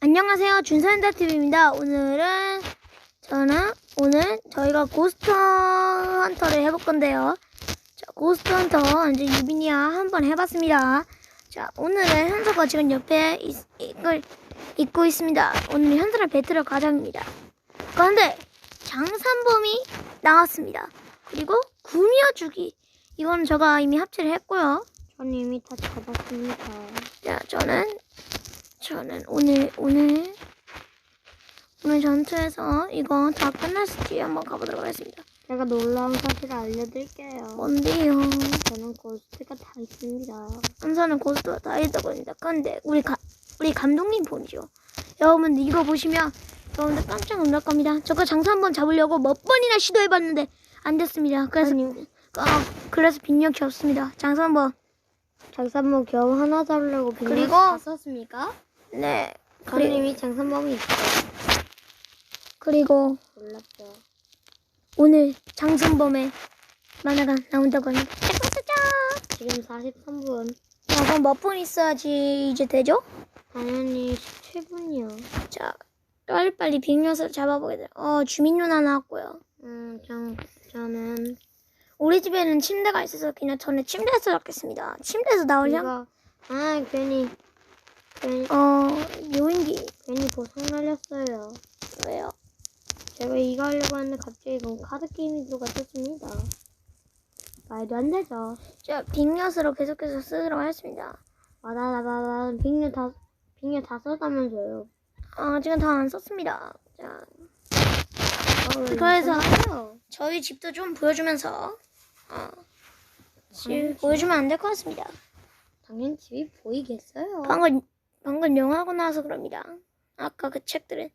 안녕하세요. 준선현타TV입니다. 오늘은, 저는, 오늘 저희가 고스트 헌터를 해볼 건데요. 자, 고스트 헌터, 이제 유빈이와 한번 해봤습니다. 자, 오늘은 현서가 지금 옆에 있, 이걸 입고 있습니다. 오늘 현서랑 배틀을 가자입니다. 그런데, 장산범이 나왔습니다. 그리고 구미호주기. 이건 제가 이미 합체를 했고요. 전 이미 다 잡았습니다. 자, 저는 저는 오늘 오늘 오늘 전투에서 이거 다 끝났을지 한번 가보도록 하겠습니다. 제가 놀라운 사실을 알려드릴게요. 뭔데요? 저는 고스트가 다 있습니다. 한사는 고스트가 다 있다고 합니다. 그런데 우리 가, 우리 감독님 폰이죠. 여러분들 이거 보시면 여러분들 깜짝 놀랄 겁니다. 저거 장사 한번 잡으려고 몇 번이나 시도해봤는데 안 됐습니다. 그래서. 아, 그래서 빈력이 없습니다. 장사 한번 장산범 겨우 하나 잡으려고 빈 그리고- 다 썼습니까? 네 이미 장산범이 있어요. 그리고 몰랐죠. 오늘 장선범의 만화가 나온다고 합니다. 짜자자자. 지금 43분. 자, 그럼 몇 분 있어야지 이제 되죠? 당연히 17분이요. 자, 빨리빨리 빅녀석을 잡아보게 돼요. 어, 주민 누나 나왔고요. 음, 전, 저는 우리 집에는 침대가 있어서 그냥 저는 침대에서 잡겠습니다. 침대에서 나오려? 이거 아 괜히 괜히 어, 요인기. 괜히 보상 날렸어요. 왜요? 제가 이거 하려고 했는데 갑자기 이건 카드 게임이 들어갔었습니다. 말도 안 되죠. 자, 빅녀석으로 계속해서 쓰도록 하겠습니다. 와다다다다 빅녀 다 빅녀 다 써다면서요. 아, 지금 다 안 썼습니다. 자, 어, 그래서. 저희 집도 좀 보여주면서, 어, 집 보여주면 안 될 것 같습니다. 당연히 집이 보이겠어요. 방금 방금 영화고 나서 그럽니다. 아까 그 책들은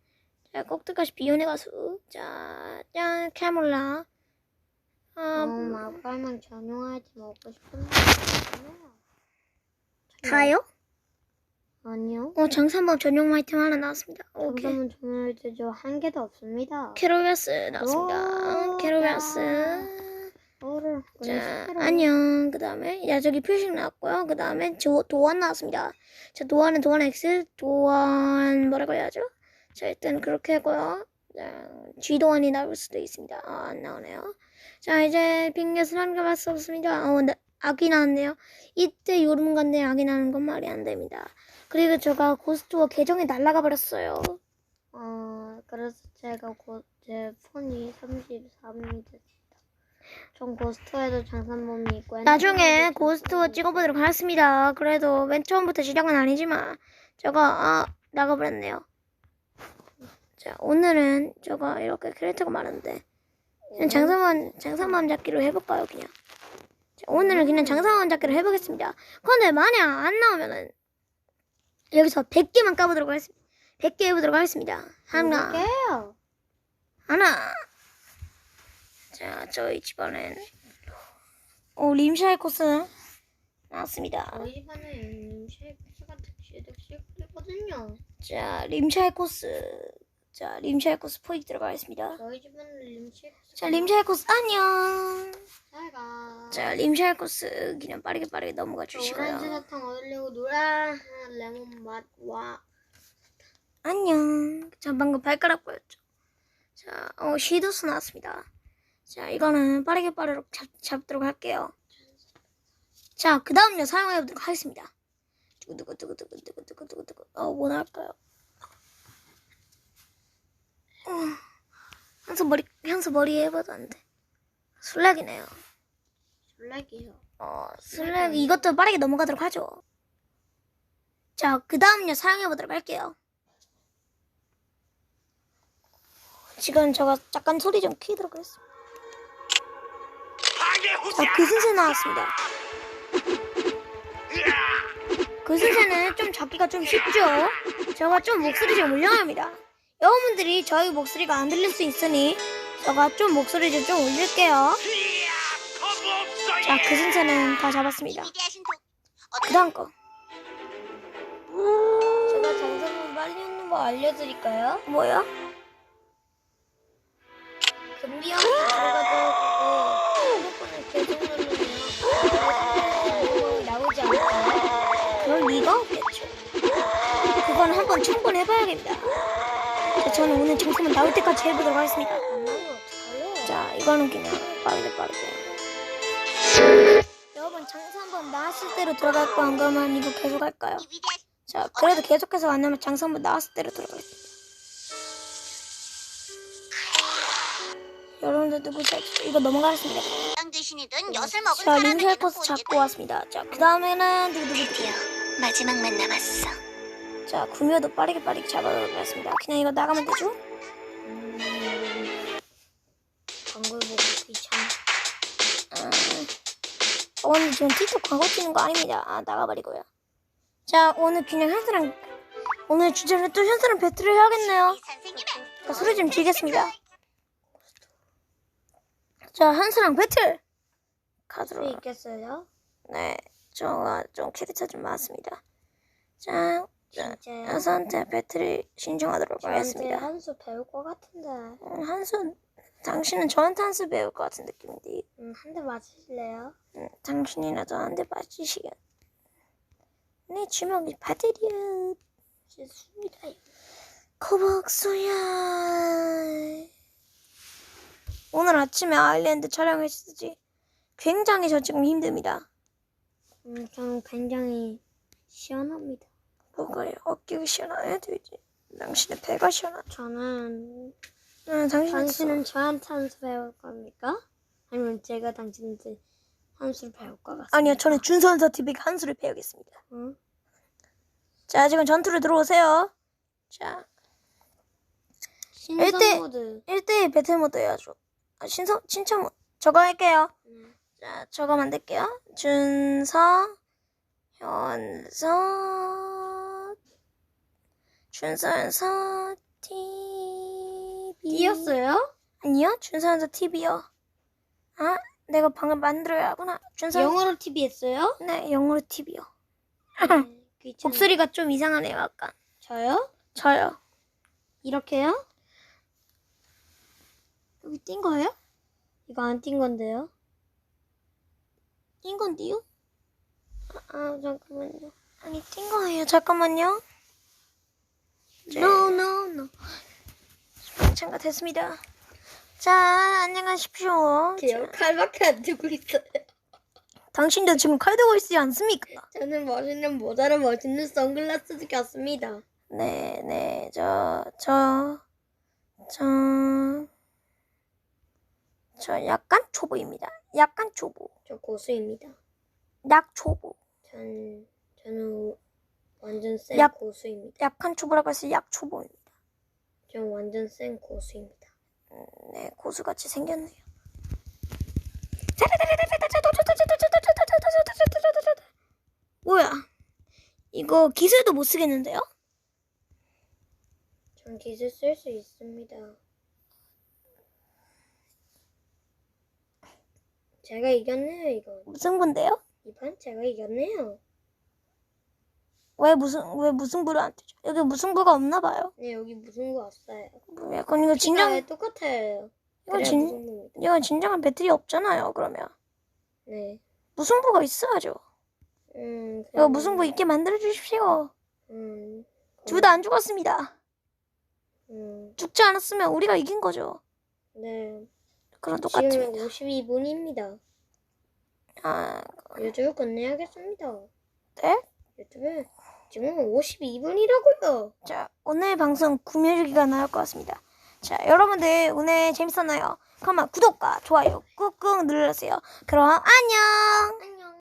자 꼭두가시 비혼의 가수 자짠 캐몰라 어, 아 막발만 전용하지 먹고 싶은데. 다요? 아니요. 어 장산범 전용 아이템 하나 나왔습니다. 오케이 잠깐만 전용할 때저 한 개도 없습니다. 캐로비아스 나왔습니다. 오, 캐로비아스 어를 자 안녕 그 다음에 야 저기 표식 나왔고요. 그 다음에 도안 나왔습니다. 자 도안은 도안 X 도안 뭐라고 해야죠? 자 일단 그렇게 하고요. 자, G 도안이 나올 수도 있습니다. 아, 안 나오네요. 자 이제 빙get을 한개 볼수 없습니다. 어, 나, 악이 나왔네요. 이때 요름 건데 악이 나는 건 말이 안 됩니다. 그리고 제가 고스트워 계정이 날라가 버렸어요. 어 그래서 제가 곧 제 폰이 33이 됐습니다. 전 고스트에도 장산범이 있고 나중에 고스트워 찍어보도록 하겠습니다. 그래도 맨 처음부터 시작은 아니지만 제가 아 나가버렸네요. 자 오늘은 제가 이렇게 캐릭터가 많은데 그냥 장사만 장사만 잡기로 해볼까요 그냥. 자, 오늘은 그냥 장사만 잡기로 해보겠습니다. 그런데 만약 안 나오면은 여기서 100개만 까보도록 하겠습니다. 100개 해보도록 하겠습니다. 하나. 하나. 자, 저희 집안엔 오 림샤이 코스 나왔습니다. 저희 집안은 쉐이크가 특시도 쉐이크거든요. 자, 림샤이 코스. 자, 림샤이 코스 포획 들어가겠습니다. 저희 집안은 림쉐이크. 자, 림샤이 코스 안녕. 잘 가. 자, 림샤이 코스 그냥 빠르게 빠르게 넘어가 오렌지 주시고요. 사탕 얻으려고 노란 레몬 맛와 안녕. 자, 방금 발가락 보였죠? 자, 어, 시도스 나왔습니다. 자, 이거는 빠르게 빠르게 잡, 잡도록 할게요. 자, 그 다음요 사용해보도록 하겠습니다. 두구두구두구두구두구두구두구. 어, 뭐 나올까요? 어, 향수 머리, 향수 안 돼. 술래기네요. 블랙이요. 어, 술래기, 이것도 빠르게 넘어가도록 하죠. 자, 그 다음요 사용해보도록 할게요. 지금 제가 잠깐 소리 좀 키도록 하겠습니다. 자, 그 순세 나왔습니다. 그 순세는 좀 잡기가 좀 쉽죠? 제가 좀 목소리 좀 올려야 합니다. 여러분들이 저희 목소리가 안 들릴 수 있으니 제가 좀 목소리 좀, 좀 올릴게요. 자, 그 순세는 다 잡았습니다. 그 다음 거. 제가 정성을 빨리 웃는 거 알려드릴까요? 뭐야? 들어가 한번 한번 청번 해봐야겠다. 자, 저는 오늘 장사만 나올 때까지 해보도록 하겠습니다. 자, 이거는 그냥 빠르게 빠르게. 여러분 장사 한번 나왔을 때로 들어갈 거 안 그러면 이거 계속 할까요? 자, 그래도 계속해서 안 나면 장사 한번 나왔을 때로 들어가겠습니다. 여러분들 누구세요? 이거 넘어가겠습니다. 엿을 먹은 자, 사람에게는 링셀버스 본게 잡고 왔습니다. 자, 그 다음에는 누구누구누구. 마지막만 남았어. 자, 구미호도 빠르게 빠르게 잡아도록 하겠습니다. 그냥 이거 나가면 되죠? 음, 광고를 보고 귀찮아. 어, 근데 지금 틱톡 광고 찍는 거 아닙니다. 아, 나가버리고요. 자, 오늘 그냥 현수랑, 오늘 주제는 또 현수랑 배틀을 해야겠네요. 자, 소리 좀 지르겠습니다. 자, 현수랑 배틀! 수 가도록. 있겠어요? 네, 저가 좀 캐릭터 좀 많습니다. 자, 현수한테 배틀을 신청하도록 하겠습니다. 한수 배울 것 같은데. 음, 한수, 당신은 저한테 한수 배울 것 같은 느낌인데, 음, 한 대 맞으실래요? 음, 당신이나 저한테 맞으시겠. 내 주먹이 바들이야. 좋습니다. 거북소야. 오늘 아침에 아일랜드 촬영했으지. 굉장히 저 지금 힘듭니다. 음, 저는 굉장히 시원합니다. 뭐가요? 어깨가 시원해야 되지. 당신의 배가 시원하죠. 저는 응, 당신은 당신은 저한테 한수 배울 겁니까? 아니면 제가 당신한테 한 수를 배울 것 같습니다. 아니요, 저는 준선서 TV가 한 수를 배우겠습니다. 응? 자, 지금 전투를 들어오세요. 자, 일대- 신선 모드. 1대1 배틀 모드 해야죠. 아, 신성, 신청. 저거 할게요. 네. 자, 저거 만들게요. 준서, 현서, 준서, 현서, TV. 띄었어요? 아니요, 준서, 현서 TV요. 아, 내가 방금 만들어야 하구나. 준서, 영어로 TV 했어요? 네, 영어로 TV요. 네, 귀찮아요. 목소리가 좀 이상하네요, 약간. 저요? 저요. 이렇게요? 여기 띈 거예요? 이거 안 띈 건데요? 띈 건데요? 아 잠깐만요. 아니, 띈 거예요. 잠깐만요. 네. No no no. 참가 됐습니다. 자, 안녕하십시오. 저 칼밖에 안 들고 있어요. 당신도 지금 칼 들고 있지 않습니까? 저는 멋있는 모자를 멋있는 선글라스도 꼈습니다. 네, 네, 저, 저, 저, 저 약간 초보입니다. 약간 초보. 저 고수입니다. 약 초보. 전 저는 완전 센 야. 고수입니다. 약한 초보라고 해서 약 초보입니다. 전 완전 센 고수입니다. 네, 고수같이 생겼네요. 뭐야? 이거 기술도 못 쓰겠는데요? 전 기술 쓸 수 있습니다. 제가 이겼네요 이거. 무슨 분데요? 이판 제가 이겼네요. 왜 무슨 왜 무슨 부를 안 뜨죠? 여기 무슨 부가 없나 봐요. 네 여기 무슨 거 없어요. 뭐 약간 이거 진정 네, 똑같아요. 이거 그래 진 무슨. 이건 진정한 배틀이 없잖아요. 그러면 네. 무승부가 있어야죠. 음. 이거 무승부 있게 만들어 주십시오. 음. 둘 다 안 죽었습니다. 음. 죽지 않았으면 우리가 이긴 거죠. 네. 그럼 지금 똑같습니다. 52분입니다. 아, 유튜브 끝내야겠습니다. 네? 유튜브 지금 52분이라고요. 자, 오늘 방송 구매주기가 나올 것 같습니다. 자, 여러분들 오늘 재밌었나요? 그러면 구독과 좋아요 꾹꾹 눌러주세요. 그럼 안녕!